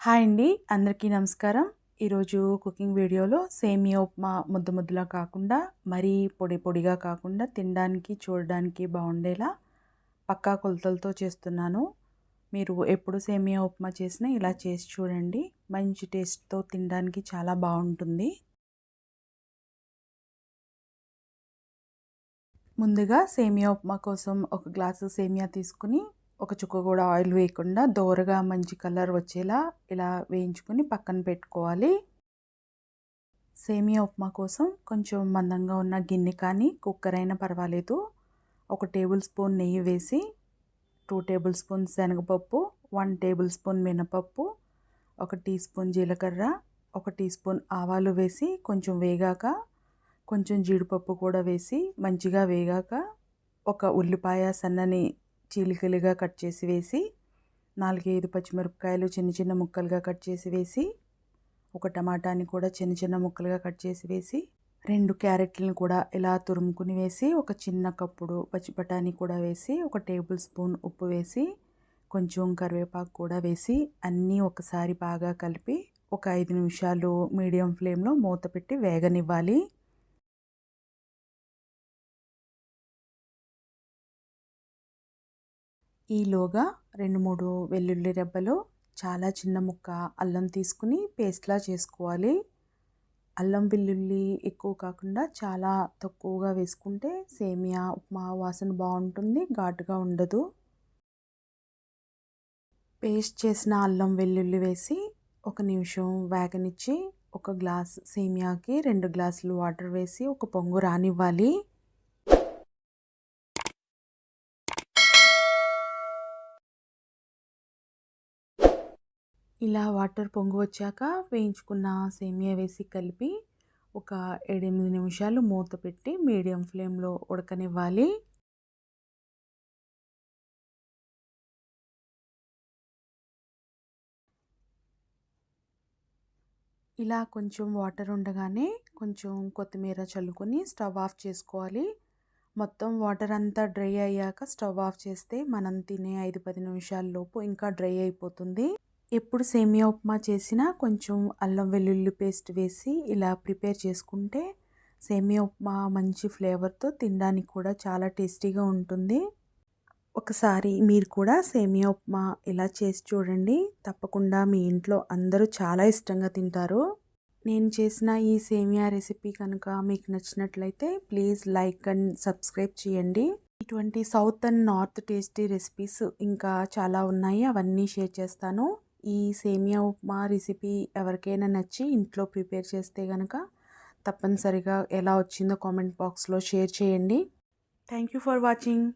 Hi అండి అందరికీ నమస్కారం. ఈరోజు కుకింగ్ వీడియోలో సేమియా ఉప్మా ముద్ద ముద్దలా కాకుండా మరీ పొడి పొడిగా కాకుండా తినడానికి చూడడానికి బాగుండేలా పక్కా కొలతలతో చేస్తున్నాను. మీరు ఎప్పుడు సేమియా ఉప్మా చేసినా ఇలా చేసి చూడండి. మంచి టేస్ట్తో తినడానికి చాలా బాగుంటుంది. ముందుగా సేమియా ఉప్మా కోసం ఒక గ్లాసు సేమియా తీసుకుని ఒక చుక్క కూడా ఆయిల్ వేయకుండా దోరగా మంచి కలర్ వచ్చేలా ఇలా వేయించుకొని పక్కన పెట్టుకోవాలి. సేమియా ఉప్మా కోసం కొంచెం మందంగా ఉన్న గిన్నె కానీ కుక్కర్ అయినా పర్వాలేదు. ఒక టేబుల్ స్పూన్ నెయ్యి వేసి టూ టేబుల్ స్పూన్ శనగపప్పు వన్ టేబుల్ స్పూన్ మినపప్పు ఒక టీ స్పూన్ జీలకర్ర ఒక టీ స్పూన్ ఆవాలు వేసి కొంచెం వేగాక కొంచెం జీడిపప్పు కూడా వేసి మంచిగా వేగాక ఒక ఉల్లిపాయ సన్నని చీలికలుగా కట్ చేసి వేసి నాలుగైదు పచ్చిమిరపకాయలు చిన్న చిన్న ముక్కలుగా కట్ చేసి వేసి ఒక టమాటాని కూడా చిన్న చిన్న ముక్కలుగా కట్ చేసి వేసి రెండు క్యారెట్లను కూడా ఇలా తురుముకుని వేసి ఒక చిన్న కప్పుడు పచ్చి బఠానీ కూడా వేసి ఒక టేబుల్ స్పూన్ ఉప్పు వేసి కొంచెం కరివేపాకు కూడా వేసి అన్నీ ఒకసారి బాగా కలిపి ఒక ఐదు నిమిషాలు మీడియం ఫ్లేమ్లో మూత పెట్టి వేగనివ్వాలి. ఈలోగా రెండు మూడు వెల్లుల్లి రెబ్బలు చాలా చిన్న ముక్క అల్లం తీసుకుని పేస్ట్లా చేసుకోవాలి. అల్లం వెల్లుల్లి ఎక్కువ కాకుండా చాలా తక్కువగా వేసుకుంటే సేమియా ఉప్మా వాసన బాగుంటుంది ఘాటుగా ఉండదు. పేస్ట్ చేసిన అల్లం వెల్లుల్లి వేసి ఒక నిమిషం వేగనిచ్చి ఒక గ్లాస్ సేమియాకి రెండు గ్లాసులు వాటర్ వేసి ఒక పొంగు రానివ్వాలి. ఇలా వాటర్ పొంగు వచ్చాక వేయించుకున్న సేమియా వేసి కలిపి ఒక ఏడెనిమిది నిమిషాలు మూత పెట్టి మీడియం ఫ్లేమ్లో ఉడకనివ్వాలి. ఇలా కొంచెం వాటర్ ఉండగానే కొంచెం కొత్తిమీర చల్లుకొని స్టవ్ ఆఫ్ చేసుకోవాలి. మొత్తం వాటర్ అంతా డ్రై అయ్యాక స్టవ్ ఆఫ్ చేస్తే మనం తినే ఐదు పది నిమిషాల్లోపు ఇంకా డ్రై అయిపోతుంది. ఎప్పుడు సేమియా ఉప్మా చేసినా కొంచెం అల్లం వెల్లుల్లి పేస్ట్ వేసి ఇలా ప్రిపేర్ చేసుకుంటే సేమియా ఉప్మా మంచి ఫ్లేవర్తో తినడానికి కూడా చాలా టేస్టీగా ఉంటుంది. ఒకసారి మీరు కూడా సేమియా ఉప్మా ఇలా చేసి చూడండి. తప్పకుండా మీ ఇంట్లో అందరూ చాలా ఇష్టంగా తింటారు. నేను చేసిన ఈ సేమియా రెసిపీ కనుక మీకు నచ్చినట్లయితే ప్లీజ్ లైక్ అండ్ సబ్స్క్రైబ్ చేయండి. ఇటువంటి south and north tasty recipes ఇంకా చాలా ఉన్నాయి. అవన్నీ షేర్ చేస్తాను. ఈ సేమియా ఉప్మా రెసిపీ ఎవరికైనా నచ్చి ఇంట్లో ప్రిపేర్ చేస్తే కనుక తప్పనిసరిగా ఎలా వచ్చిందో కామెంట్ బాక్స్లో షేర్ చేయండి. Thank you for watching.